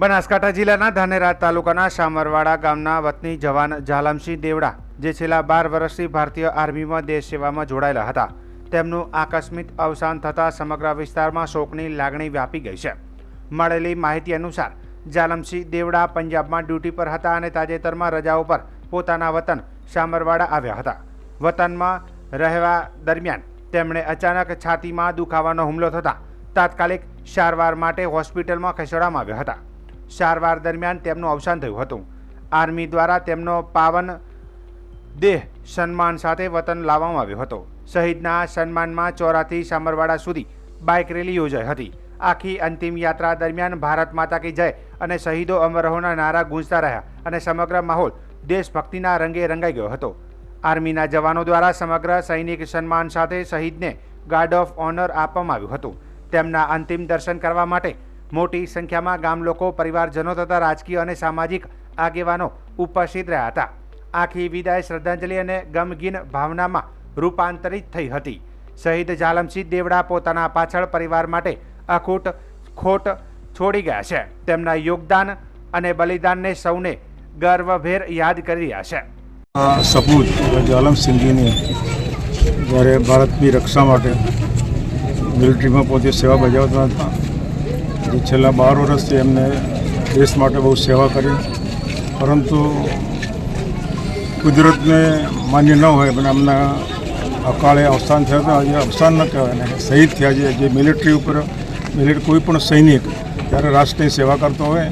બનાસકાંઠા જિલ્લાના ધાનેરા તાલુકાના શામરવાડા ગામના વતની જવાન ઝાલમસિંહ દેવડા, જે છેલ્લા બાર વર્ષથી ભારતીય આર્મીમાં દેશ સેવામાં જોડાયેલા હતા, તેમનું આકસ્મિક અવસાન થતાં સમગ્ર વિસ્તારમાં શોકની લાગણી વ્યાપી ગઈ છે. મળેલી માહિતી અનુસાર, ઝાલમસિંહ દેવડા પંજાબમાં ડ્યુટી પર હતા અને તાજેતરમાં રજાઓ પર પોતાના વતન શામરવાડા આવ્યા હતા. વતનમાં રહેવા દરમિયાન તેમણે અચાનક છાતીમાં દુખાવાનો હુમલો થતાં તાત્કાલિક સારવાર માટે હોસ્પિટલમાં ખસેડવામાં આવ્યા હતા. સારવાર દરમિયાન તેમનું અવસાન થયું હતું. આર્મી દ્વારા તેમનો પાવન દેહ સન્માન સાથે વતન લાવવામાં આવ્યો હતો. શહીદના સન્માનમાં ચોરાથી સામરવાડા સુધી બાઇક રેલી યોજાઈ હતી. આખી અંતિમ યાત્રા દરમિયાન ભારત માતા કી જય અને શહીદો અમર રહોના નારા ગૂંજતા રહ્યા અને સમગ્ર માહોલ દેશભક્તિના રંગે રંગાઈ ગયો હતો. આર્મીના જવાનો દ્વારા સમગ્ર સૈનિક સન્માન સાથે શહીદને ગાર્ડ ઓફ ઓનર આપવામાં આવ્યું હતું. તેમના અંતિમ દર્શન કરવા માટે મોટી સંખ્યામાં ગામ લોકો પરિવારજનો તથા રાજકીય અને સામાજિક આગેવાનો ઉપસ્થિત રહ્યા હતા. આખી વિદાય શ્રદ્ધાંજલિ અને ગમગીન ભાવનામાં રૂપાંતરિત થઈ હતી. શહીદ જાલમસિંહ દેવડા પોતાના પાછળ પરિવાર માટે અખૂટ ખોટ છોડી ગયા છે. તેમના યોગદાન અને બલિદાનને સૌને ગર્વભેર યાદ કરી રહ્યા છે. સપૂત જાલમસિંહજીની જ્યારે ભારતની રક્ષા માટે મિલિટરીમાં પોતે સેવા બજાવતા હતા જે છેલ્લા બાર વર્ષથી એમને દેશ માટે બહુ સેવા કરી. પરંતુ કુદરતને માન્ય ન હોય પણ એમના અકાળે અવસાન થયા હતા. આજે અવસાન ન કહેવાય ને શહીદ થયા છે. જે મિલિટરી ઉપર, મિલિટરી કોઈ પણ સૈનિક જ્યારે રાષ્ટ્રની સેવા કરતો હોય,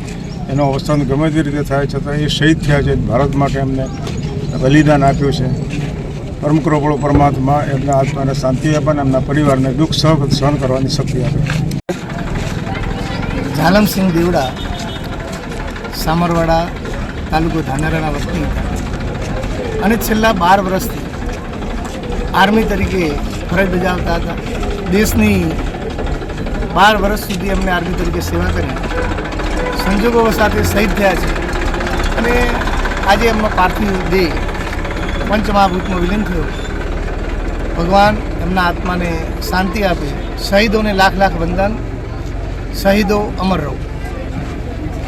એનું અવસાન ગમે તે રીતે થાય, છતાં એ શહીદ થયા છે. ભારત માટે એમને બલિદાન આપ્યું છે. પરમ કૃપળો પરમાત્મા એમના આત્માને શાંતિ આપે અને એમના પરિવારને દુઃખ સહ સહન કરવાની શક્તિ આપે. ઝાલમસિંહ દેવડા, સામરવાડા તાલુકો ધાનેરાના વતની અને છેલ્લા બાર વર્ષથી આર્મી તરીકે ફરજ બજાવતા હતા. દેશની બાર વર્ષ સુધી એમને આર્મી તરીકે સેવા કરી. સંજોગો સાથે શહીદ થયા છે. અને આજે એમનો પાર્થિવ દેહ પંચમહાભૂતમાં વિલીન થયો. ભગવાન એમના આત્માને શાંતિ આપે. શહીદોને લાખ લાખ વંદન. શહીદો અમર રહો